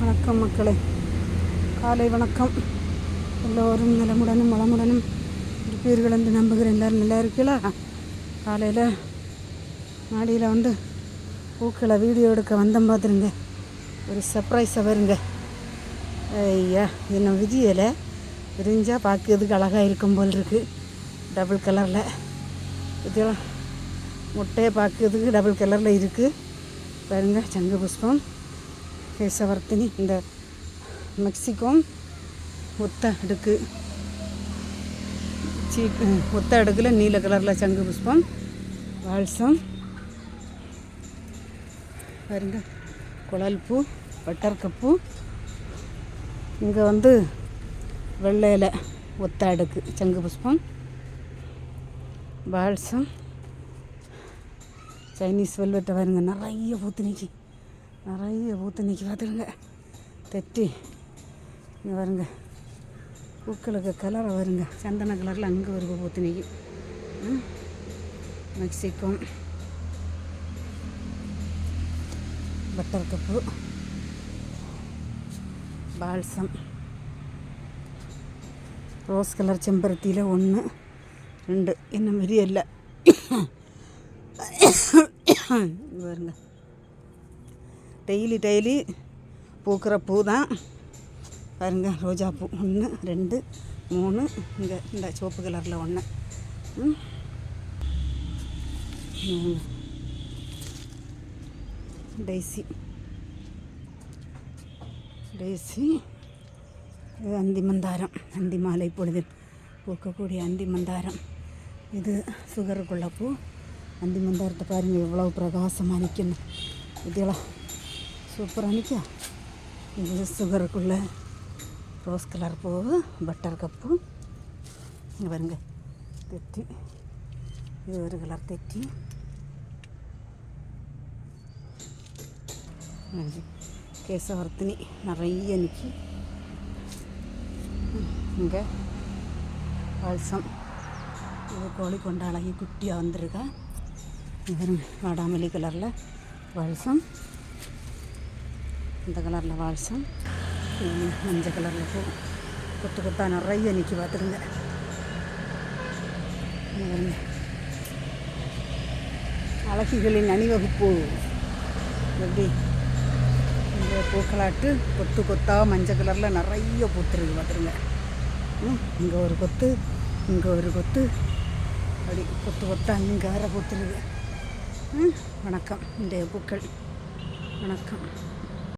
வணக்கம் மக்களே. காலை வணக்கம். எல்லோரும் நலமுடனும் வளமுடனும் இருப்பீர்கள் என்று நம்புகிறேன். எல்லோரும் நல்லா இருக்கீங்களா? காலையில் மாடியில் வந்து பூக்களை வீடியோ எடுக்க வந்தேன் பார்த்துருங்க ஒரு சர்ப்ரைஸாக வருங்க. ஐயா என்ன விதியலை? விரிஞ்சால் பார்க்கறதுக்கு அழகாக இருக்கும் போல் இருக்குது டபுள் கலரில் இதெல்லாம் முட்டையை பார்க்கறதுக்கு டபுள் கலரில் இருக்குது பாருங்க சங்கு புஷ்பம். கேசவர்த்தினி இந்த மெக்சிகோம் ஒத்த அடுக்கு. சீ ஒத்த அடுக்கில் நீல கலரில் சங்கு புஷ்பம் வால்சம். பாருங்க குழல் பூ பட்டர்கப்பூ இங்கே வந்து வெள்ளையில் ஒத்த அடுக்கு சங்கு புஷ்பம். பால்சம் சைனீஸ் வெல்வெட்டை பாருங்க நிறைய பூத்து நிறைய பூத்து நிற்கி பார்த்துருங்க தெட்டி. இங்கே வருங்க பூக்களுக்கு கலரை வருங்க. சந்தன கலரில் அங்கே வருங்க பூத்து நிற்கி Mexico. Butter cup balsam. Rose colour செம்பருத்தியில் ஒன்று ரெண்டு. என்ன மாரி இல்லை. வருங்க டெய்லி டெய்லி பூக்கிற பூ தான். பாருங்கள் ரோஜா பூ. ஒன்று ரெண்டு மூணு இங்கே இந்த சிவப்பு கலரில் ஒன்று ம். ம். டெய்ஸி டெய்ஸி இது அந்தி மந்தாரம். அந்தி மாலை பொழுதில் பூக்கக்கூடிய அந்தி மந்தாரம். இது சுகருக்குள்ள பூ. அந்தி மந்தாரத்தை பாருங்கள் எவ்வளோ பிரகாசமாக நிற்கணும் இதெல்லாம் சூப்பராக நிற்க இது சுகருக்குள்ள ரோஸ் கலர் பூ பட்டர் கப்பு. இங்கே பாருங்க. தெட்டி இது ஒரு கலர் தெட்டி கேசவர்த்தினி நிறைய நிற்கி இங்கே வல்சம் இது கோழி கொண்ட அழகி குட்டியாக வந்திருக்கா. இது வாடாமல்லி கலரில் வால்சம் இந்த கலரில் வால்சம் மஞ்சள் கலரில் பூ கொத்து கொத்தா நிறைய நிற்கி பார்த்துருங்க அழகிகளின் அணிவகுப்பு எப்படி இந்த பூக்களாட்டு கொத்து கொத்தா மஞ்சள் கலரில் நிறைய பூத்துருக்கு பார்த்துருங்க இங்கே ஒரு கொத்து இங்கே ஒரு கொத்து அப்படி கொத்து கொத்தா இங்கே வேற பூத்துருக்கு ம், வணக்கம் இந்த பூக்கள் வணக்கம்